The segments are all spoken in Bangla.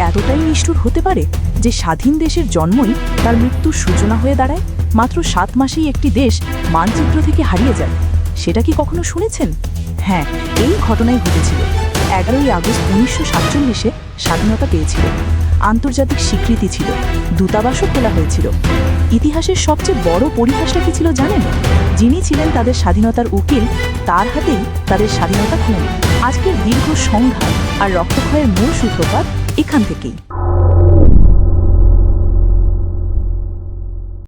এতটাই নিষ্ঠুর হতে পারে যে স্বাধীন দেশের জন্মই তার মৃত্যুর সূচনা হয়ে দাঁড়ায়? মাত্র সাত মাসেই একটি দেশ মানচিত্র থেকে হারিয়ে যায়। সেটা কি কখনো শুনেছেন? হ্যাঁ এই ঘটনাই ঘটেছিল। এগারোই আগস্ট উনিশশো সাতচল্লিশে স্বাধীনতা পেয়েছিল। আন্তর্জাতিক স্বীকৃতি ছিল। দূতাবাসও খোলা হয়েছিল। ইতিহাসের সবচেয়ে বড় পরিহাসটা কি ছিল জানেন? যিনি ছিলেন তাদের স্বাধীনতার উকিল, তার হাতেই তাদের স্বাধীনতা খুন। আজকের দীর্ঘ সংঘাত আর রক্তক্ষয়ের মূল সূত্রপাত এখান থেকেই।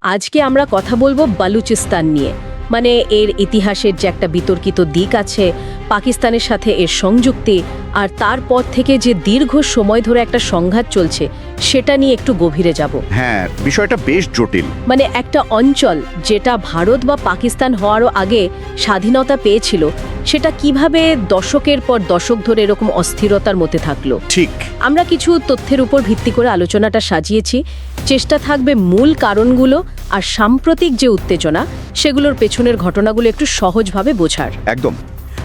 আজকে আমরা কথা বলব বালুচিস্তান নিয়ে। মানে এর ইতিহাসের যে একটা বিতর্কিত দিক আছে, পাকিস্তানের সাথে এর সংযুক্তি, আর তারপর থেকে যে দীর্ঘ সময় ধরে একটা সংঘাত চলছে সেটা নিয়ে একটু গভীরে যাব। হ্যাঁ বিষয়টা বেশ জটিল। মানে একটা অঞ্চল যেটা ভারত বা পাকিস্তান হওয়ারও আগে স্বাধীনতা পেয়েছিল সেটা কীভাবে দশকের পর দশক ধরে এরকম অস্থিরতার মধ্যে থাকল? ঠিক। আমরা কিছু তথ্যের উপর ভিত্তি করে আলোচনাটা সাজিয়েছি। চেষ্টা থাকবে মূল কারণগুলো আর সাম্প্রতিক যে উত্তেজনা সেগুলোর পেছনের ঘটনাগুলো একটু সহজভাবে বোঝার। একদম।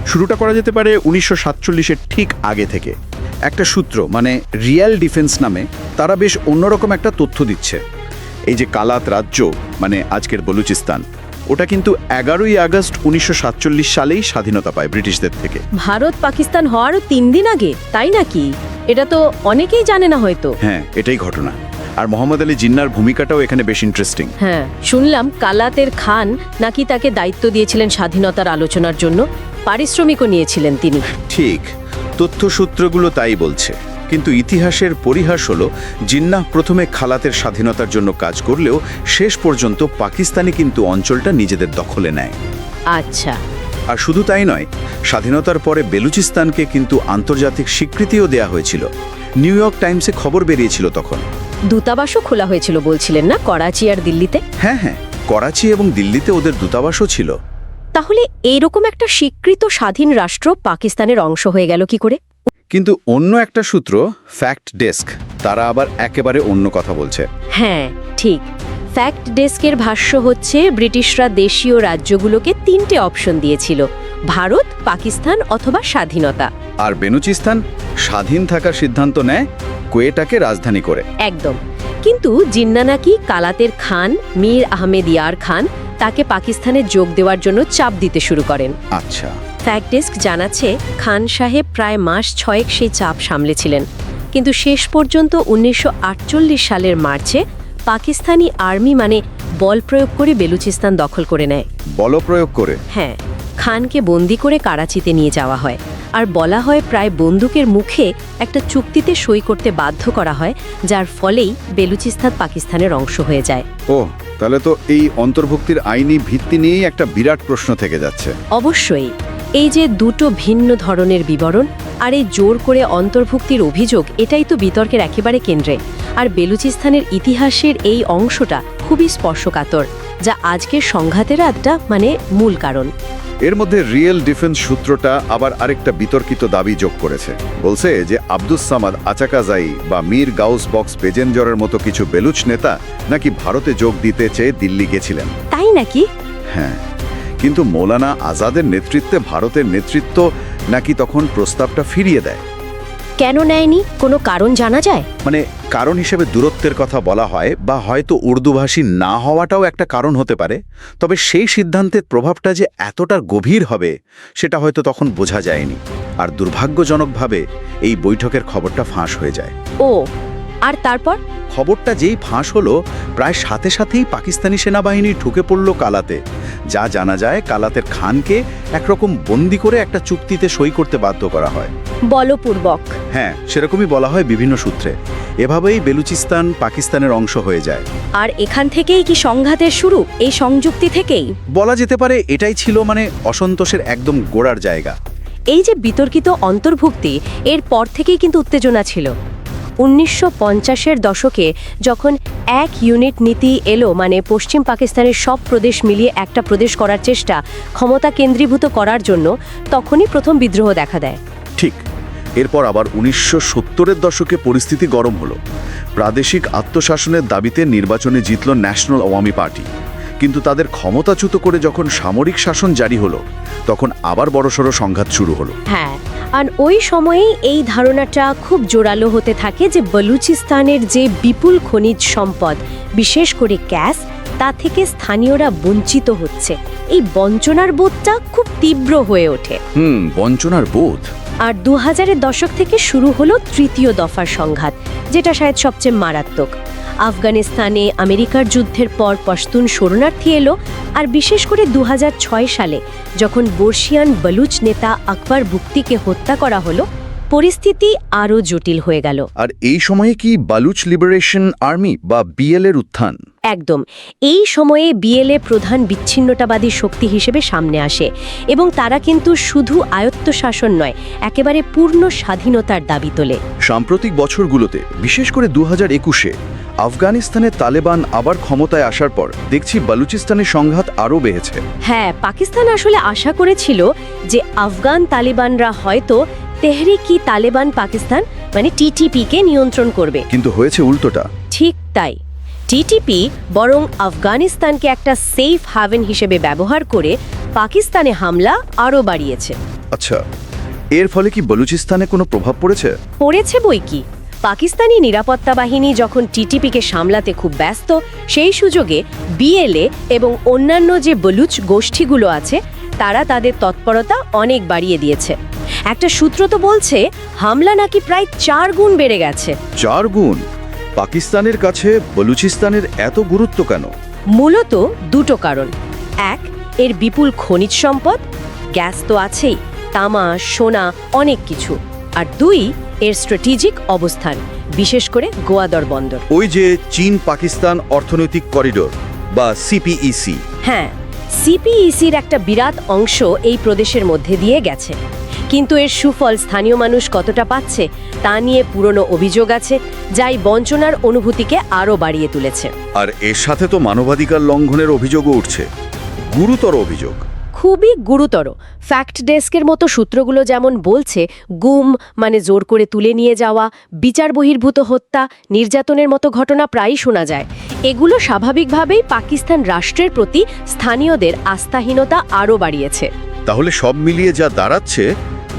শুরুটা করা যেতে পারে উনিশশো সাতচল্লিশের ঠিক আগে থেকে। একটা সূত্র মানে রিয়াল ডিফেন্স নামে তারা বেশ অন্যরকম একটা তথ্য দিচ্ছে। এই যে কালাত রাজ্য মানে আজকের বলুচিস্তান ওটা কিন্তু এগারোই আগস্ট উনিশশো সাতচল্লিশ সালেই স্বাধীনতা পায় ব্রিটিশদের থেকে। ভারত পাকিস্তান হওয়ারও তিন দিন আগে তাই নাকি? এটা তো অনেকেই জানে না হয়তো। হ্যাঁ এটাই ঘটনা। আর মোহাম্মদ আলী জিন্নার ভূমিকাটাও এখানে বেশ ইন্টারেস্টিং হ্যাঁ শুনলাম কালাতের খান নাকি তাকে দায়িত্ব দিয়েছিলেন স্বাধীনতার আলোচনার জন্য। পারিশ্রমিকও নিয়েছিলেন তিনি। ঠিক তথ্যসূত্রগুলো তাই বলছে। কিন্তু ইতিহাসের পরিহাস হল জিন্নাহ প্রথমে খালাতের স্বাধীনতার জন্য কাজ করলেও শেষ পর্যন্ত পাকিস্তানি কিন্তু অঞ্চলটা নিজেদের দখলে নেয়। আচ্ছা। আর শুধু তাই নয় স্বাধীনতার পরে বেলুচিস্তানকে কিন্তু আন্তর্জাতিক স্বীকৃতিও দেয়া হয়েছিল। নিউ ইয়র্ক টাইমসে খবর বেরিয়েছিল তখন। দূতাবাসও খোলা হয়েছিল বলছিলেন না করাচি আর দিল্লিতে? হ্যাঁ হ্যাঁ করাচি এবং দিল্লিতে ওদের দূতাবাসও ছিল। তাহলে এইরকম একটা স্বীকৃত স্বাধীন রাষ্ট্র পাকিস্তানের অংশ হয়ে গেল কি করে? কিন্তু অন্য একটা সূত্র ফ্যাক্ট ডেস্ক তারা আবার একেবারে অন্য কথা বলছে। হ্যাঁ ঠিক। ফ্যাক্ট ডেস্কের ভাষ্য হচ্ছে ব্রিটিশরা দেশীয় রাজ্যগুলোকে তিনটে অপশন দিয়েছিল ভারত পাকিস্তান অথবা স্বাধীনতা। আর বেনুচিস্তান স্বাধীন থাকার সিদ্ধান্ত নেয় কোয়েটাকে রাজধানী করে। একদম। কিন্তু জিন্না নাকি কালাতের খান মীর আহমেদ ইয়ার খান তাকে পাকিস্তানে যোগ দেওয়ার জন্য চাপ দিতে শুরু করেন। আচ্ছা। ফ্যাক্ট ডেস্ক জানাচ্ছে খান সাহেব প্রায় মাস ছয়েক সেই চাপ সামলেছিলেন। কিন্তু শেষ পর্যন্ত উনিশশো আটচল্লিশ সালের মার্চে পাকিস্তানি আর্মি মানে বল প্রয়োগ করে বেলুচিস্তান দখল করে নেয়। বল প্রয়োগ করে? হ্যাঁ খানকে বন্দি করে কারাচিতে নিয়ে যাওয়া হয়। আর বলা হয় প্রায় বন্দুকের মুখে একটা চুক্তিতে সই করতে বাধ্য করা হয় যার ফলেই বেলুচিস্তান পাকিস্তানের অংশ হয়ে যায়। ও তাহলে তো এই অন্তর্ভুক্তির আইনি ভিত্তি নিয়েই একটা বিরাট প্রশ্ন থেকে যাচ্ছে। অবশ্যই। এই যে দুটো ভিন্ন ধরনের বিবরণ আর এই জোর করে অন্তর্ভুক্তির অভিযোগ, এটাই তো বিতর্কের একেবারে কেন্দ্রে। আর বেলুচিস্তানের ইতিহাসের এই অংশটা খুবই স্পর্শকাতর, যা আজকের সংঘাতের একটা মানে মূল কারণ। এর মধ্যে রিয়েল ডিফেন্স সূত্রটা আবার আরেকটা বিতর্কিত দাবি যোগ করেছে। বলছে যে আব্দুস সামাদ আচাকাজাই বা মীর গাউস বক্স পেজেঞ্জরের মতো কিছু বেলুচ নেতা নাকি ভারতে যোগ দিতে চেয়ে দিল্লি গেছিলেন। তাই নাকি? হ্যাঁ কিন্তু মৌলানা আজাদের নেতৃত্বে ভারতের নেতৃত্ব নাকি তখন প্রস্তাবটা ফিরিয়ে দেয়। কেন নেয়নি? কোনো কারণ জানা যায়? মানে কারণ হিসেবে দূরত্বের কথা বলা হয় বা হয়তো উর্দুভাষী না হওয়াটাও একটা কারণ হতে পারে। তবে সেই সিদ্ধান্তের প্রভাবটা যে এতটা গভীর হবে সেটা হয়তো তখন বোঝা যায়নি। আর দুর্ভাগ্যজনকভাবে এই বৈঠকের খবরটা ফাঁস হয়ে যায়। ও আর তারপর? খবরটা যেই ফাঁস হলো প্রায় সাথে সাথেই পাকিস্তানি সেনাবাহিনী ঢুকে পড়ল কালাতে। যা জানা যায় কালাতের খানকে একরকম বন্দি করে একটা চুক্তিতে সই করতে বাধ্য করা হয়। বলপূর্বক। হ্যাঁ সেরকমই বলা হয় বিভিন্ন সূত্রে। এভাবেই বেলুচিস্তান পাকিস্তানের অংশ হয়ে যায়। আর এখান থেকেই কি সংঘাতের শুরু? এই সংযুক্তি থেকেই? বলা যেতে পারে এটাই ছিল মানে অসন্তোষের একদম গোড়ার জায়গা। এই যে বিতর্কিত অন্তর্ভুক্তি এর পর থেকেই কিন্তু উত্তেজনা ছিল। উনিশশো পঞ্চাশের দশকে যখন এক ইউনিট নীতি এলো মানে পশ্চিম পাকিস্তানের সব প্রদেশ মিলিয়ে একটা প্রদেশ করার চেষ্টা ক্ষমতা কেন্দ্রীভূত করার জন্য তখনই প্রথম বিদ্রোহ দেখা দেয়। এরপর আবার উনিশশো সত্তরের দশকে পরিস্থিতি গরম হলো। প্রাদেশিক আত্মশাসনের দাবিতে নির্বাচনে জিতল ন্যাশনাল আওয়ামী পার্টি। কিন্তু তাদের ক্ষমতাচ্যুত করে যখন সামরিক শাসন জারি হলো তখন আবার বড়সড় সংঘাত শুরু হলো। হ্যাঁ আর ওই সময়েই এই ধারণাটা খুব জোরালো হতে থাকে যে বলুচিস্তানের যে বিপুল খনিজ সম্পদ বিশেষ করে গ্যাস তা থেকে স্থানীয়রা বঞ্চিত হচ্ছে। এই বঞ্চনার বোধটা খুব তীব্র হয়ে ওঠে। হুম বঞ্চনার বোধ? আর দু হাজারের দশক থেকে শুরু হলো তৃতীয় দফার সংঘাত, যেটা শায়দ সবচেয়ে মারাত্মক। আফগানিস্তানে আমেরিকার যুদ্ধের পর পশতুন শরণার্থী এলো, আর বিশেষ করে দু হাজার ছয় সালে যখন বর্ষিয়ান বলুচ নেতা আকবর বুক্তিকে হত্যা করা হলো পরিস্থিতি আরও জটিল হয়ে গেল। আর এই সময়ে কি বালুচ লিবারেশন আর্মি বা বিএল এর উত্থান? একদম। এই সময়ে বিএলএ প্রধান বিচ্ছিন্নতাবাদী শক্তি হিসেবে সামনে আসে এবং তারা কিন্তু শুধু আয়ত্ত শাসন নয় একেবারে পূর্ণ স্বাধীনতার দাবি তোলে। সাম্প্রতিক বছরগুলোতে বিশেষ করে দু হাজার একুশে আফগানিস্তানে তালেবান আবার ক্ষমতায় আসার পর দেখছি বালুচিস্তানের সংঘাত আরও বেড়েছে। হ্যাঁ পাকিস্তান আসলে আশা করেছিল যে আফগান তালিবানরা হয়তো তেহরিকি তালেবান পাকিস্তান মানে টিটিপিকে নিয়ন্ত্রণ করবে। কিন্তু হয়েছে উল্টোটা। ঠিক তাই। টিটিপি বরং আফগানিস্তানকে একটা সেফ হাভেন হিসেবে ব্যবহার করে পাকিস্তানে হামলা আরও বাড়িয়েছে। আচ্ছা এর ফলে কি বলুচিস্তানে কোনো প্রভাব পড়েছে? পড়েছে বই কি? পাকিস্তানি নিরাপত্তা বাহিনী যখন টিটিপিকে সামলাতে খুব ব্যস্ত সেই সুযোগে বিএলএ এবং অন্যান্য যে বলুচ গোষ্ঠীগুলো আছে তারা তাদের তৎপরতা অনেক বাড়িয়ে দিয়েছে। একটা সূত্র তো বলছে হামলা নাকি প্রায় চার গুণ বেড়ে গেছে। চার গুণ? পাকিস্তানের কাছে বলুচিস্তানের এত গুরুত্ব কেন? মূলত দুটো কারণ। এক এর বিপুল খনিজ সম্পদ গ্যাস তো আছেই তামা সোনা অনেক কিছু। আর দুই এর স্ট্র্যাটেজিক অবস্থান বিশেষ করে গোয়াদর বন্দর। ওই যে চীন পাকিস্তান অর্থনৈতিক করিডোর বা সিপিইসি। হ্যাঁ সিপিইসির একটা বিরাট অংশ এই প্রদেশের মধ্যে দিয়ে গেছে। কিন্তু এর সুফল স্থানীয় মানুষ কতটা পাচ্ছে তা নিয়ে পুরনো অভিযোগ আছে যাই বঞ্চনার অনুভূতিকে আরও বাড়িয়ে তুলেছে। আর এর সাথে তো মানবাধিকার লঙ্ঘনের অভিযোগও উঠছে। গুরুতর অভিযোগ। খুবই গুরুতর। ফ্যাক্ট ডেস্কের মতো সূত্রগুলো যেমন বলছে গুম মানে জোর করে তুলে নিয়ে যাওয়া বিচার বহির্ভূত হত্যা নির্যাতনের মতো ঘটনা প্রায়ই শোনা যায়। এগুলো স্বাভাবিকভাবেই পাকিস্তান রাষ্ট্রের প্রতি স্থানীয়দের আস্থাহীনতা আরও বাড়িয়েছে। তাহলে সব মিলিয়ে যা দাঁড়াচ্ছে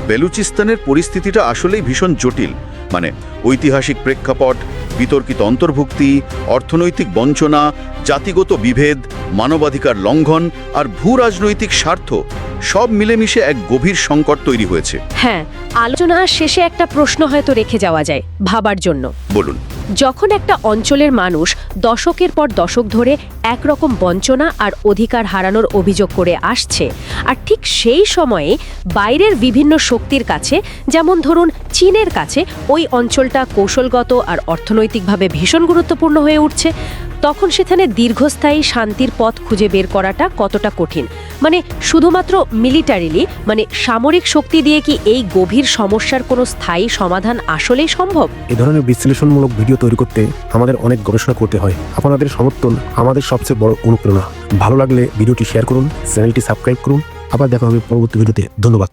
বেলুচিস্তানের পরিস্থিতিটা আসলেই ভীষণ জটিল। মানে ঐতিহাসিক প্রেক্ষাপট বিতর্কিত অন্তর্ভুক্তি অর্থনৈতিক বঞ্চনা জাতিগত বিভেদ মানবাধিকার লঙ্ঘন আর ভূ রাজনৈতিক স্বার্থ সব মিলেমিশে এক গভীর সংকট তৈরি হয়েছে। হ্যাঁ আলোচনার শেষে একটা প্রশ্ন হয়তো রেখে যাওয়া যায় ভাবার জন্য। বলুন। যখন একটা অঞ্চলের মানুষ দশকের পর দশক ধরে একরকম বঞ্চনা আর অধিকার হারানোর অভিযোগ করে আসছে, আর ঠিক সেই সময়ে বাইরের বিভিন্ন শক্তির কাছে, যেমন ধরুন চীনের কাছে, ওই অঞ্চলটা কৌশলগত আর অর্থনৈতিকভাবে ভীষণ গুরুত্বপূর্ণ হয়ে উঠছে, তখন সেখানে দীর্ঘস্থায়ী শান্তির পথ খুঁজে বের করাটা কতটা কঠিন? মানে শুধুমাত্র মিলিটারিলি মানে সামরিক শক্তি দিয়ে কি এই গভীর সমস্যার কোনো স্থায়ী সমাধান আসলেই সম্ভব? এ ধরনের বিশ্লেষণমূলক ভিডিও তৈরি করতে আমাদের অনেক গবেষণা করতে হয়। আপনাদের সমর্থন আমাদের সবচেয়ে বড় অনুপ্রেরণা। ভালো লাগলে ভিডিওটি শেয়ার করুন, চ্যানেলটি সাবস্ক্রাইব করুন। আবার দেখা হবে পরবর্তী ভিডিওতে। ধন্যবাদ।